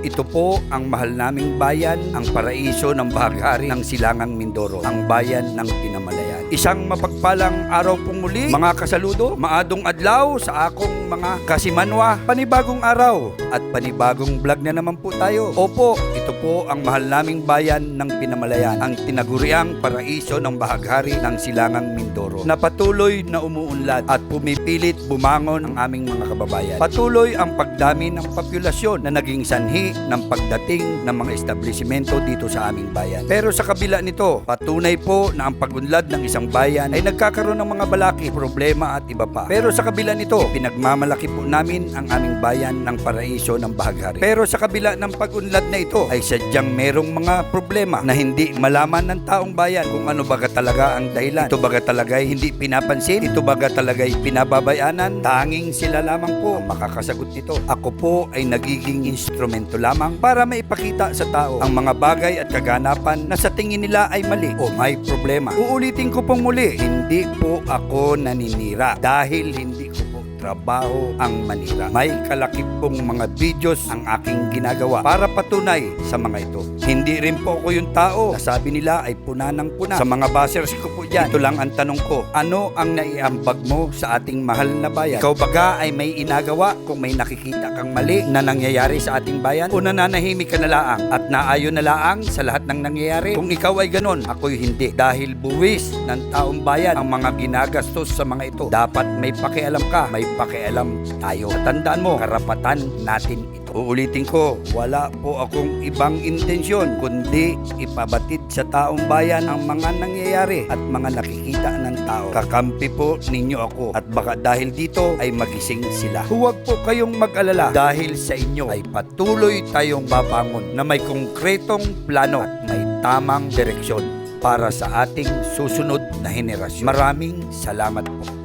ito po ang mahal naming bayan, ang paraiso ng bahaghari ng Silangang Mindoro, ang bayan ng Pinamalayan. Isang mapagpalang araw pong muli, mga kasaludo, maadong adlaw sa akong mga kasimanwa, panibagong araw at panibagong vlog na naman po tayo. Opo, ito po ang mahal naming bayan ng Pinamalayan, ang tinaguriang paraiso ng bahaghari ng Silangang Mindoro, na patuloy na umuunlad at pumipilit bumangon ang aming mga kababayan. Patuloy ang pagdami ng populasyon na naging sanhi ng pagdating ng mga establishmento dito sa aming bayan. Pero sa kabila nito, patunay po na ang pagunlad ng isang bayan ay nagkakaroon ng mga balaki, problema at iba pa. Pero sa kabila nito, pinagmamalaki po namin ang aming bayan ng paraiso ng bahaghari. Pero sa kabila ng pagunlad na ito ay sadyang merong mga problema na hindi malaman ng taong bayan kung ano baga talaga ang dahilan. Ito baga talaga ay hindi pinapansin, ito baga talaga ay pinababayanan. Tanging sila lamang po makakasagot nito. Ako po ay nagiging instrumento lamang para maipakita sa tao ang mga bagay at kaganapan na sa tingin nila ay mali o may problema. Uulitin ko pong muli, hindi po ako naninira dahil hindi ko trabaho ang manira. May kalaki pong mga videos ang aking ginagawa para patunay sa mga ito. Hindi rin po ako yung tao na sabi nila ay puna ng puna. Sa mga bashers ko po dyan, ito lang ang tanong ko, ano ang naiambag mo sa ating mahal na bayan? Ikaw baga ay may inagawa kung may nakikita kang mali na nangyayari sa ating bayan o nananahimik ka na laang at naayon na laang sa lahat ng nangyayari? Kung ikaw ay ganon, ako'y hindi. Dahil buwis ng taong bayan ang mga ginagastos sa mga ito. Dapat may pakialam ka, may pakialam tayo. Tandaan mo, karapatan natin ito. Uulitin ko, wala po akong ibang intensyon kundi ipabatid sa taong bayan ang mga nangyayari at mga nakikita ng tao. Kakampi po ninyo ako at baka dahil dito ay magising sila. Huwag po kayong mag-alala dahil sa inyo ay patuloy tayong babangon na may konkretong plano at may tamang direksyon para sa ating susunod na henerasyon. Maraming salamat po.